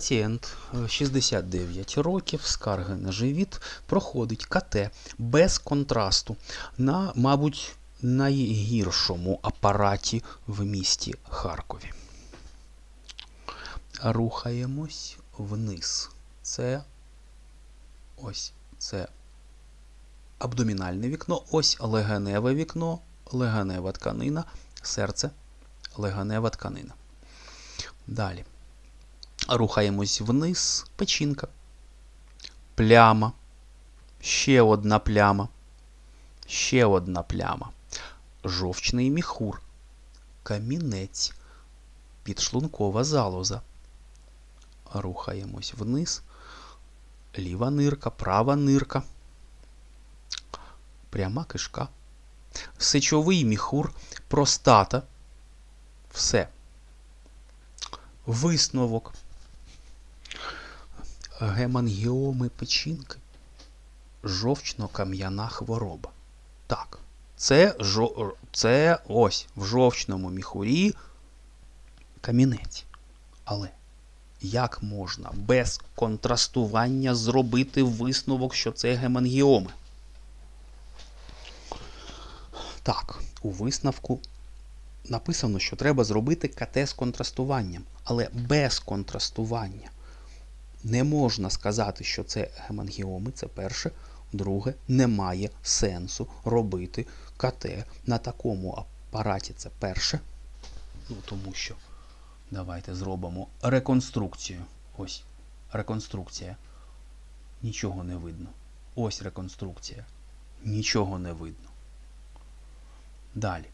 Пацієнт е, 69 років, скарги на живіт, проходить КТ без контрасту на, мабуть, найгіршому апараті в місті Харкові. Рухаємось вниз. Це ось це абдомінальне вікно, ось легеневе вікно, легенева тканина, серце, легенева тканина. Далі. Рухаємось вниз, печінка, пляма, ще одна пляма, ще одна пляма, жовчний міхур, камінець, підшлункова залоза. Рухаємось вниз, ліва нирка, права нирка, пряма кишка, сечовий міхур, простата. Все. Висновок гемангіоми печінки, жовчно-кам'яна хвороба. Так, це, жо... це ось в жовчному міхурі камінець. Але як можна без контрастування зробити висновок, що це гемангіоми? Так, у висновку написано, що треба зробити КТ з контрастуванням, але без контрастування. Не можна сказати, що це гемангіоми, це перше. Друге, немає сенсу робити КТ на такому апараті. Це перше. Ну, тому що давайте зробимо реконструкцію. Ось реконструкція. Нічого не видно. Ось реконструкція. Нічого не видно. Далі.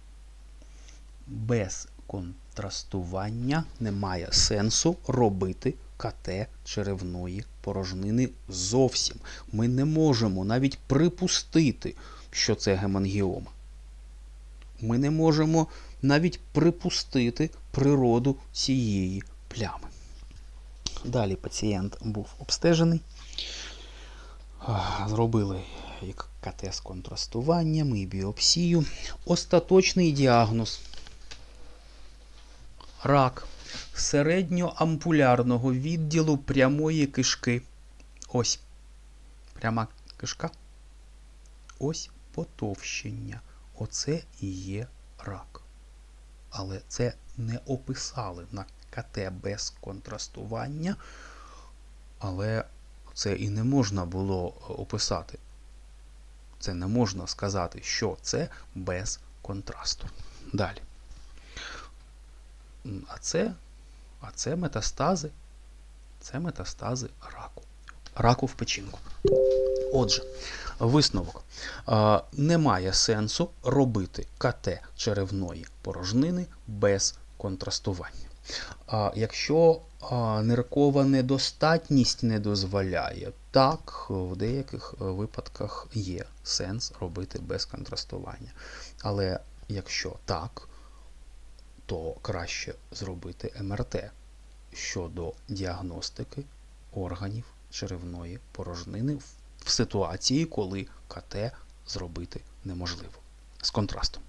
Без контрастування немає сенсу робити КТ черевної порожнини зовсім. Ми не можемо навіть припустити, що це гемангіома. Ми не можемо навіть припустити природу цієї плями. Далі пацієнт був обстежений. Зробили і КТ з контрастуванням, і біопсію. Остаточний діагноз. Рак середньоампулярного відділу прямої кишки. Ось пряма кишка. Ось потовщення. Оце і є рак. Але це не описали на КТ без контрастування. Але це і не можна було описати. Це не можна сказати, що це без контрасту. Далі. А це, а це метастази. Це метастази раку. Раку в печінку. Отже, висновок. А, немає сенсу робити КТ черевної порожнини без контрастування. А, якщо а, ниркова недостатність не дозволяє, так, в деяких випадках є сенс робити без контрастування. Але якщо так, то краще зробити МРТ щодо діагностики органів черевної порожнини в ситуації, коли КТ зробити неможливо з контрастом.